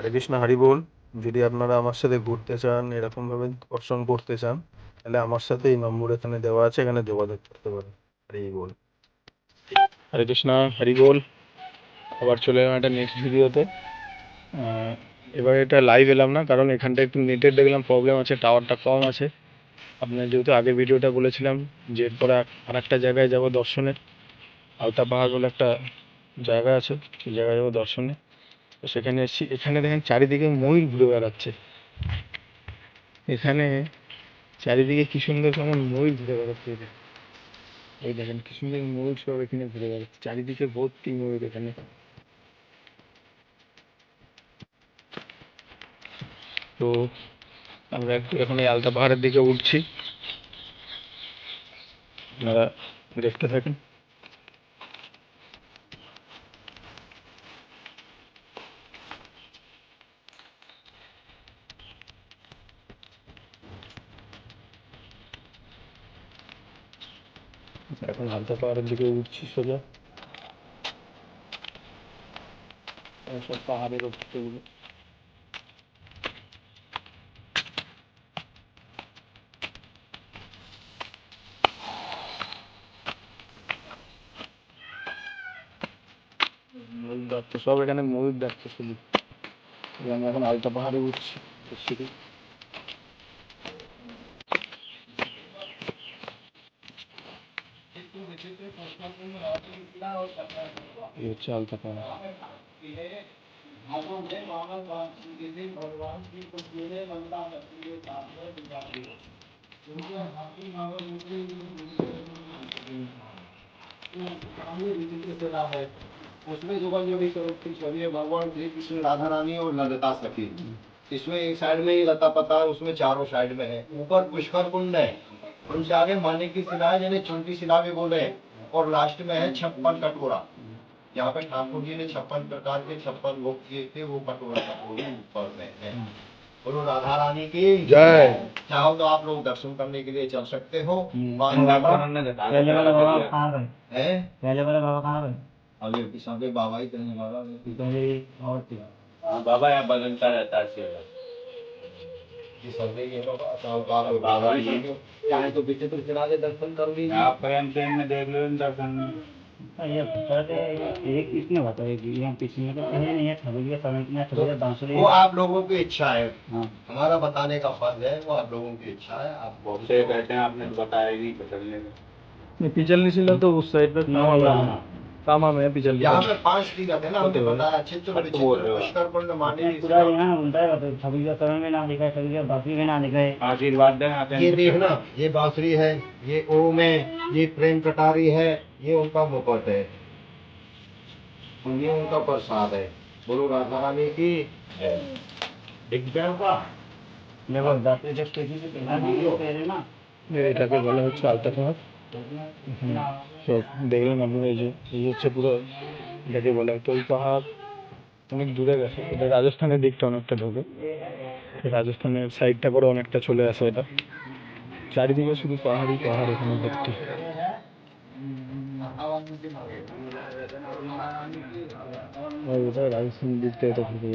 হরে কৃষ্ণ, হরি বল। যদি আপনারা আমার সাথে ঘুরতে চান, এরকমভাবে দর্শন করতে চান, তাহলে আমার সাথে এই নম্বর এখানে দেওয়া আছে, এখানে যোগাযোগ করতে পারেন। হরি বল। হরে কৃষ্ণ, হরি বল। আবার চলে এলাম একটা নেক্সট ভিডিওতে এবার এটা লাইভ এলাম না, কারণ এখানটা একটু নেটের দেখলাম প্রবলেম আছে টাওয়ারটা কম আছে। আপনার যেহেতু আগের ভিডিওটা বলেছিলাম, যে এরপরে আর একটা জায়গায় যাব দর্শনে আলতা পাহাড় বলে একটা জায়গা আছে, সেই জায়গায় যাব দর্শনে। সেখানে এখানে দেখেন চারিদিকে ময়ূর ঘুরে বেড়াচ্ছে। এখানে চারিদিকে কি সুন্দর কেমন ময়ূর ঘুরে বেড়াচ্ছে। এই দেখেন কি সুন্দর ময়ূর সব এখানে ঘুরে বেড়াচ্ছে, চারিদিকে ভর্তি ময়ূর এখানে। তো আমরা একটু এখন এই আলতা পাহাড়ের দিকে উঠছি। আপনারা দেখতে থাকেন। এখন আলতা পাহাড়ের দিকে উঠছি সোজা। সব পাহাড়ের ওপর থেকে ময়ূর ডাকছে সব এখানে ময়ূর ডাকছে শুধু। এখন আলতা পাহাড়ে উঠছি। সিঁড়ি ये चाल तक है। उसमें जो जोड़ी की छवि है भगवान श्री कृष्ण, राधा रानी और लता सखी। इसमें एक साइड में ही लता पता उसमें चारों साइड में है। ऊपर पुष्कर कुंड है। उनसे आगे माने की शिला जिन्हें छोटी शिला भी बोले। हैं और लास्ट में है छप्पन कटोरा यहाँ पे ठाकुर जी ने छप्पन प्रकार के छप्पन भोग किए थे वो कटोरा कटोरी ऊपर में है। बोलो राधा रानी की। जय। चाहो तो आप लोग दर्शन करने के लिए चल सकते हो। वहाँ पहले वाला बाबा कहाँ गए? है? पहले वाला बाबा कहाँ गए? अभी किसान के बाबा ही वाला है। पहले और थी बाबा यहाँ बदलता रहता है बाबा तो पीछे तुम दर्शन कर लीजिए आप प्रेम प्रेम तो में देख लो दर्शन। वो आप लोगों की इच्छा है। हमारा बताने का फ़र्ज़ है वो आप लोगों की इच्छा है आप बहुत से कहते हैं आपने तो बताया ही पिछलने का। नहीं पिछलने से तो उस साइड पर काम हमें अभी जल्दी यहाँ पे पाँच दिन है ना हमने बताया क्षेत्र परिक्षेत्र पर माने पूरा यहाँ होता है मतलब छब्बीस करण में नाम लिखा है छब्बीस बासुरी में नाम लिखा है। आशीर्वाद ये देखना ये बांसुरी है ये ओम है ये प्रेम कटारी है ये उनका मुकुट है। और ये प्रसाद है। बोलो राधा रानी की दिख गया होगा? मेरे को दाते जब किसी से पहला नहीं हो पहले ना। मेरे इधर के बोले हो चालता था। সব দেখলেন আপনারা এই যে, এই হচ্ছে পুরো এটাকে বলা তো ওই পাহাড় অনেক দূরে গেছে। এটা রাজস্থানের দিকটা অনেকটা ঢোকে রাজস্থানের সাইডটা করে অনেকটা চলে আসে এটা। চারিদিকে শুধু পাহাড়ই পাহাড় এখানে দেখতে আর এটা রাজস্থানের দিক এটা ঢুকে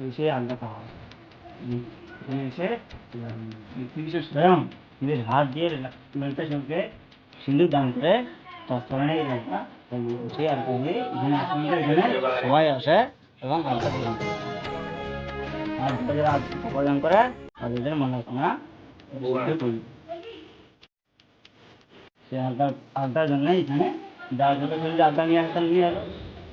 এসে আলগা খাওয়া হয় এসে কিছু স্বয়ং নিজের হাত দিয়ে মেলটা সঙ্গে সিঁদুর দান করে তৎক্ষণে সেই আলগা দিয়ে এখানে এখানে সবাই আসে এবং আলগা প্রদান করে আর যারা প্রদান করে তাদের মনোকামনা করি সেই আলগা আলগার জন্য এখানে দাঁড় করে আলগা নিয়ে আসতাম নিয়ে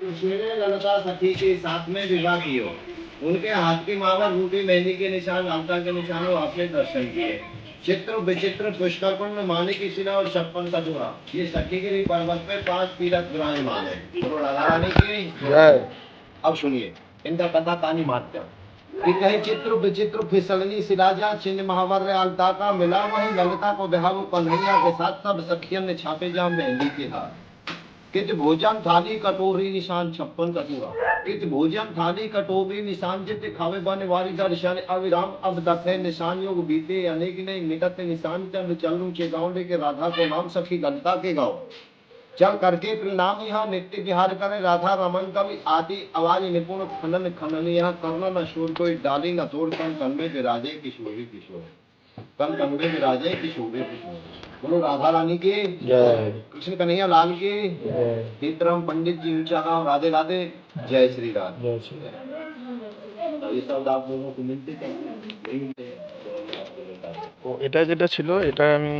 उसने ललता सखी के साथ में विवाह कियो। उनके हाथ की मावर रूपी मेहंदी के निशान लालता के निशान वो आपने दर्शन किए। चित्र विचित्र पुष्कर कुंड माने की शिला और छप्पन का जोड़ा। ये सखीगिरी पर्वत पे पाँच तीरथ विराजमान है बोलो रानी की अब सुनिए इनका कथा कहानी माध्यम कि कहीं चित्र विचित्र फिसलनी शिलाजा चिन्ह महावर अलता का मिला वही ललता को बिहारू कन्हैया के साथ सब सखियन ने छापे जा मेहंदी के हाथ। कित भोजन थाली कटोरी निशान छप्पन कटोरा कित भोजन थाली कटोरी निशान जित खावे बने वारी दर्शन अविराम अब दखे निशान योग बीते अनेक नहीं मिटत निशान चंद चलू के गाँव लेके राधा को नाम सखी ललिता के गाँव। चल करके प्रणाम यहाँ नित्य विहार करे राधा रमन कवि आदि आवाज़ निपुण खनन खनन यहाँ करना न शोर कोई डाली न तोड़ कन कन्वे विराजे किशोरी किशोर। कन कन्वे विराजे किशोरी किशोर बोलो राधा रानी के জয় कृष्ण कन्हैया लाल के জয় सीताराम पंडित जी ऊंचा नाम राधे राधे जय श्री राधे জয় শ্রী ये सब आप लोगों को मिलते थे ও এটা যেটা ছিল এটা আমি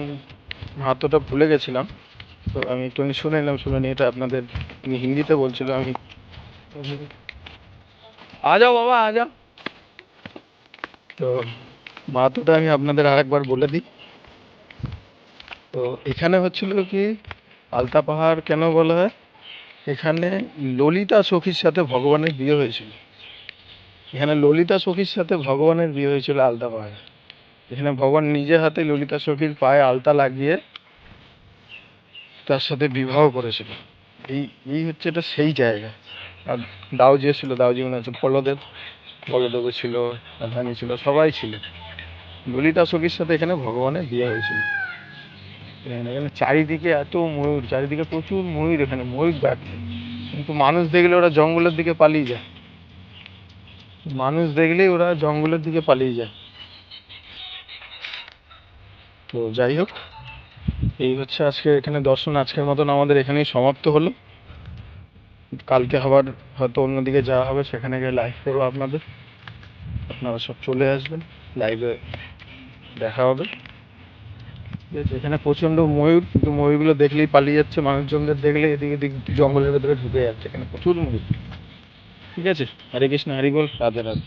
মাহাত্মটা ভুলে গেছিলাম তো আমি একটুখানি শুনে নিলাম শুনে নিয়ে এটা আপনাদের তিনি হিন্দিতে বলছিল আমি আ যাও বাবা আ যাও তো মাহাত্মটা আমি আপনাদের আরেকবার বলে দিই। তো এখানে হচ্ছিল কি, আলতা পাহাড় কেন বলা হয়? এখানে ললিতা সখীর সাথে ভগবানের বিয়ে হয়েছিল। এখানে ললিতা সখীর সাথে ভগবানের বিয়ে হয়েছিল আলতা পাহাড়ে। এখানে ভগবান নিজে হাতে ললিতা সখীর পায়ে আলতা লাগিয়ে তার সাথে বিবাহ করেছিল। এই এই হচ্ছে এটা সেই জায়গা। আর দাউজি ছিল দাউজি মনে আছে বলদেব বলদেব ছিল রাধানি ছিল, সবাই ছিল। ললিতা সখীর সাথে এখানে ভগবানের বিয়ে হয়েছিল। এখানে চারিদিকে এত ময়ূর, চারিদিকে প্রচুর ময়ূর এখানে, ময়ূর ডাকছে কিন্তু মানুষ দেখলে ওরা জঙ্গলের দিকে পালিয়ে যায়। মানুষ দেখলেই ওরা জঙ্গলের দিকে পালিয়ে যায়। তো যাই হোক, এই হচ্ছে আজকে এখানে দর্শন। আজকের মতন আমাদের এখানেই সমাপ্ত হলো। কালকে আবার হয়তো অন্যদিকে যাওয়া হবে, সেখানে গিয়ে লাইভ করব আপনাদের। আপনারা সব চলে আসবেন। লাইভে দেখা হবে। ঠিক আছে এখানে প্রচণ্ড ময়ূর কিন্তু ময়ূরগুলো দেখলেই পালিয়ে যাচ্ছে মানুষজনদের দেখলে এদিকে এদিক জঙ্গলের ভেতরে ঢুকে যাচ্ছে এখানে প্রচুর ময়ূর। ঠিক আছে হরে কৃষ্ণ হরি বল রাধে রাধে।